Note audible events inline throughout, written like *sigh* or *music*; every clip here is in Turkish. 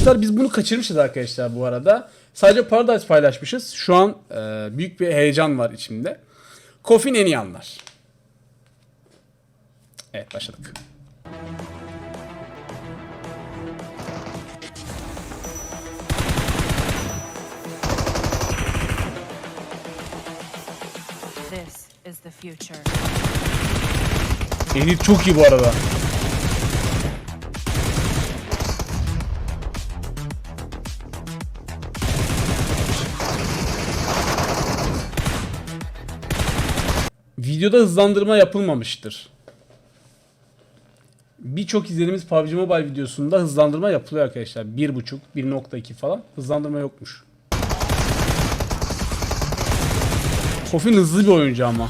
Rockstar biz bunu kaçırmışız arkadaşlar bu arada. Sadece Paradise paylaşmışız. Şu an e, büyük bir heyecan var içimde. Kofin en iyi anlar. Evet başladık. This is the future. Edit çok iyi bu arada. Videoda hızlandırma yapılmamıştır. Birçok izlediğimiz PUBG Mobile videosunda hızlandırma yapılıyor arkadaşlar. 1.5, 1.2 falan. Hızlandırma yokmuş. Kofin hızlı bir oyuncu ama.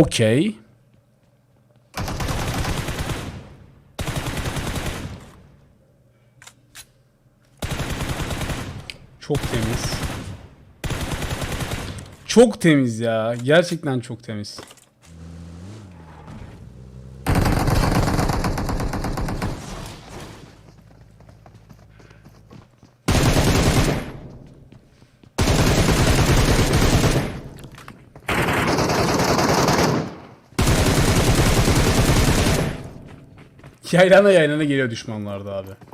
Okey. Çok temiz. Çok temiz ya. Gerçekten çok temiz. Yaylana yaylana geliyor düşmanlar da abi.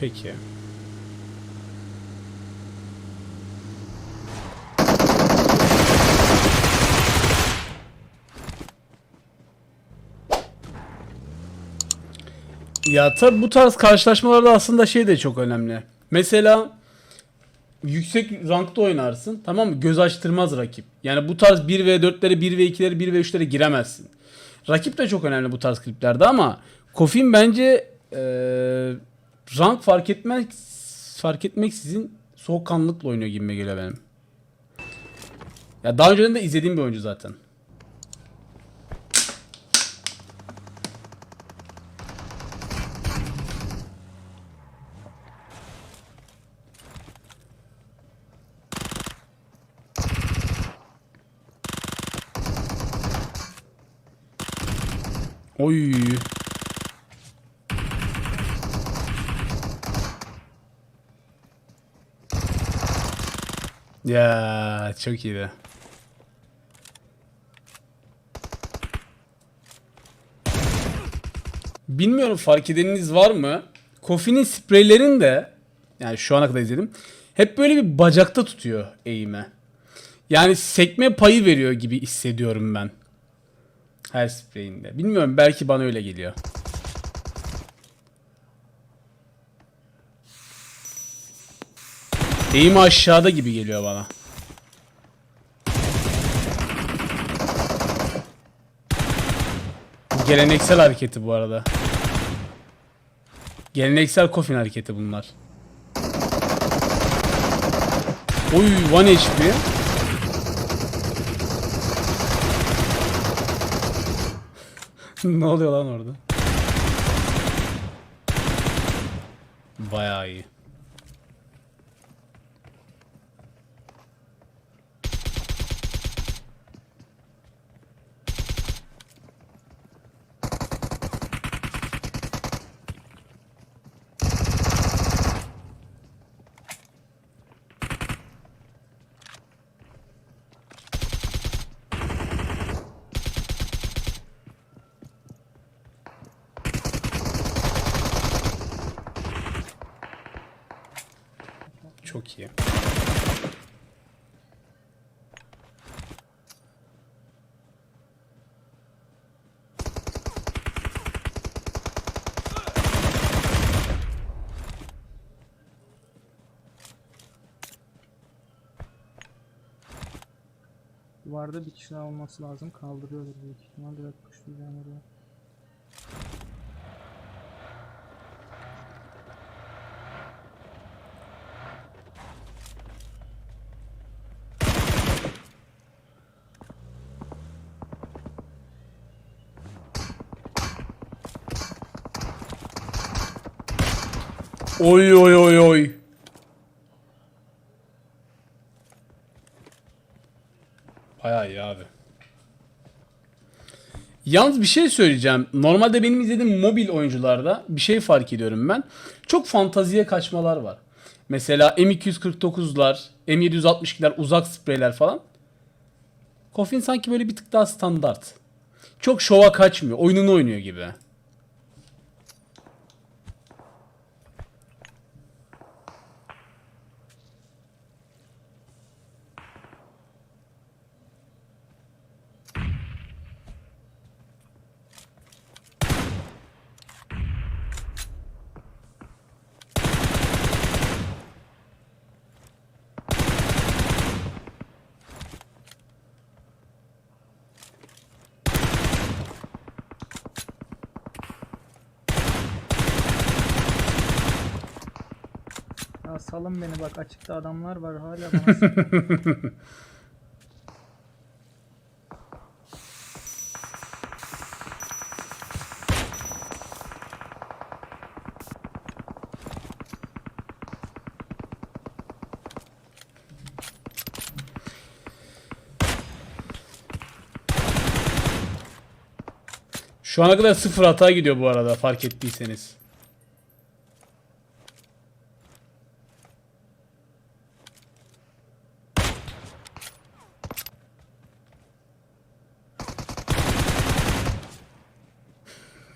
Peki. Ya tabi bu tarz karşılaşmalarda aslında şey de çok önemli. Mesela yüksek rankta oynarsın tamam mı? Göz açtırmaz rakip. Yani bu tarz 1v4'lere, 1v2'lere, 1v3'lere giremezsin. Rakip de çok önemli bu tarz kliplerde ama Kofin bence eee, rank fark etmek fark etmeksizin soğukkanlılıkla oynuyor gibime geliyor benim. Ya daha önceden de izlediğim bir oyuncu zaten. Oy. Ya çok iyiydi. Bilmiyorum fark edeniniz var mı? Kofi'nin spreylerini de yani şu ana kadar izledim. Hep böyle bir bacakta tutuyor eğime. Yani sekme payı veriyor gibi hissediyorum ben. Her spreyinde. Bilmiyorum belki bana öyle geliyor. Eğimi aşağıda gibi geliyor bana. Geleneksel hareketi bu arada. Geleneksel coffin hareketi bunlar. Oy 1 HP. *laughs* ne oluyor lan orada? Bayağı iyi. Çok iyi. Duvarda bir kişi daha olması lazım. Kaldırıyordur büyük ihtimal. Direkt kuşlayacağım oraya. Oy oy oy oy. Bayağı iyi abi. Yalnız bir şey söyleyeceğim. Normalde benim izlediğim mobil oyuncularda bir şey fark ediyorum ben. Çok fantaziye kaçmalar var. Mesela M249'lar, M762'ler, uzak spreyler falan. Coffin sanki böyle bir tık daha standart. Çok şova kaçmıyor. Oyununu oynuyor gibi. Salın beni bak açıkta adamlar var hala bana. Şu ana kadar sıfır hata gidiyor bu arada fark ettiyseniz.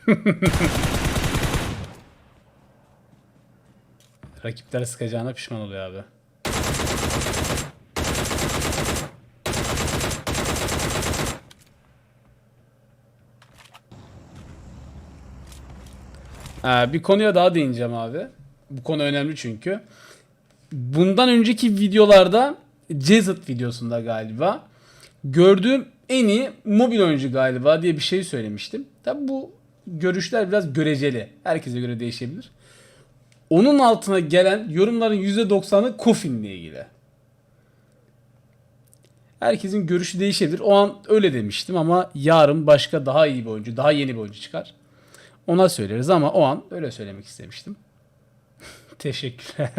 *laughs* Rakipler sıkacağına pişman oluyor abi. Ha, bir konuya daha değineceğim abi. Bu konu önemli çünkü. Bundan önceki videolarda Jezet videosunda galiba gördüğüm en iyi mobil oyuncu galiba diye bir şey söylemiştim. Tabi bu görüşler biraz göreceli. Herkese göre değişebilir. Onun altına gelen yorumların %90'ı Koffin'le ilgili. Herkesin görüşü değişebilir. O an öyle demiştim ama yarın başka daha iyi bir oyuncu, daha yeni bir oyuncu çıkar. Ona söyleriz ama o an öyle söylemek istemiştim. *laughs* Teşekkürler.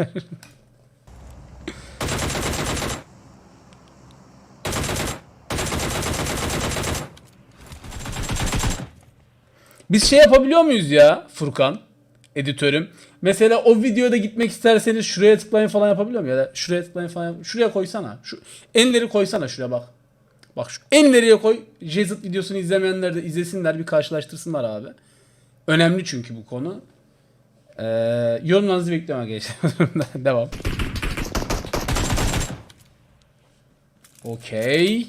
Biz şey yapabiliyor muyuz ya Furkan? Editörüm. Mesela o videoda gitmek isterseniz şuraya tıklayın falan yapabiliyor muyum? Ya da şuraya tıklayın falan. Şuraya koysana. Şu enleri koysana şuraya bak. Bak şu enleriye koy. Jezit videosunu izlemeyenler de izlesinler bir karşılaştırsınlar abi. Önemli çünkü bu konu. Ee, yorumlarınızı bekliyorum arkadaşlar. *laughs* Devam. Okey.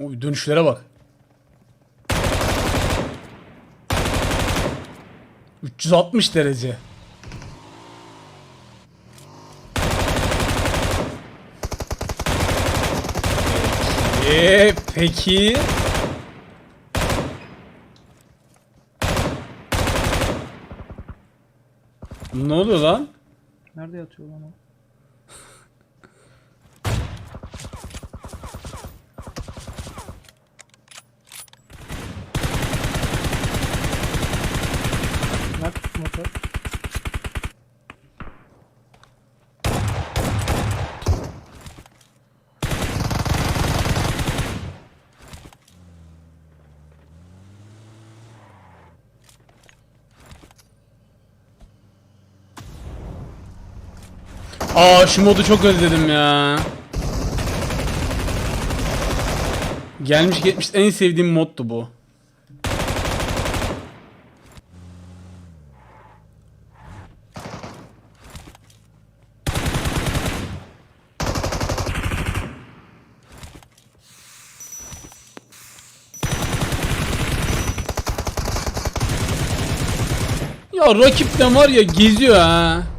Oy dönüşlere bak. 360 derece. Eee peki. Ne oluyor lan? Nerede yatıyor lan o? Bak motor. Aa şu modu çok özledim ya. Gelmiş geçmiş en sevdiğim moddu bu. Ya rakip de var ya geziyor ha.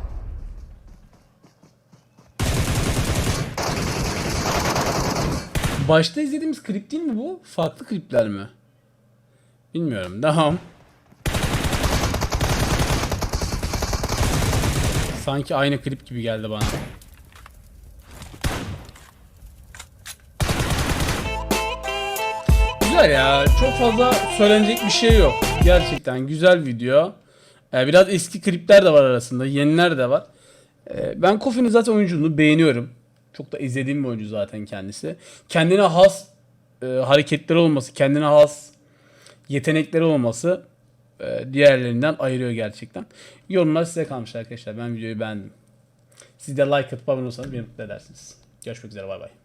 Başta izlediğimiz klip değil mi bu? Farklı klipler mi? Bilmiyorum. Devam. Sanki aynı klip gibi geldi bana. Güzel ya. Çok fazla söylenecek bir şey yok. Gerçekten güzel video. Ee, biraz eski klipler de var arasında. Yeniler de var. Ee, ben Kofi'nin zaten oyunculuğunu beğeniyorum. Çok da izlediğim bir oyuncu zaten kendisi. Kendine has e, hareketleri olması, kendine has yetenekleri olması e, diğerlerinden ayırıyor gerçekten. Yorumlar size kalmış arkadaşlar. Ben videoyu beğendim. Siz de like atıp abone olursanız beni mutlu edersiniz. Görüşmek üzere bay bay.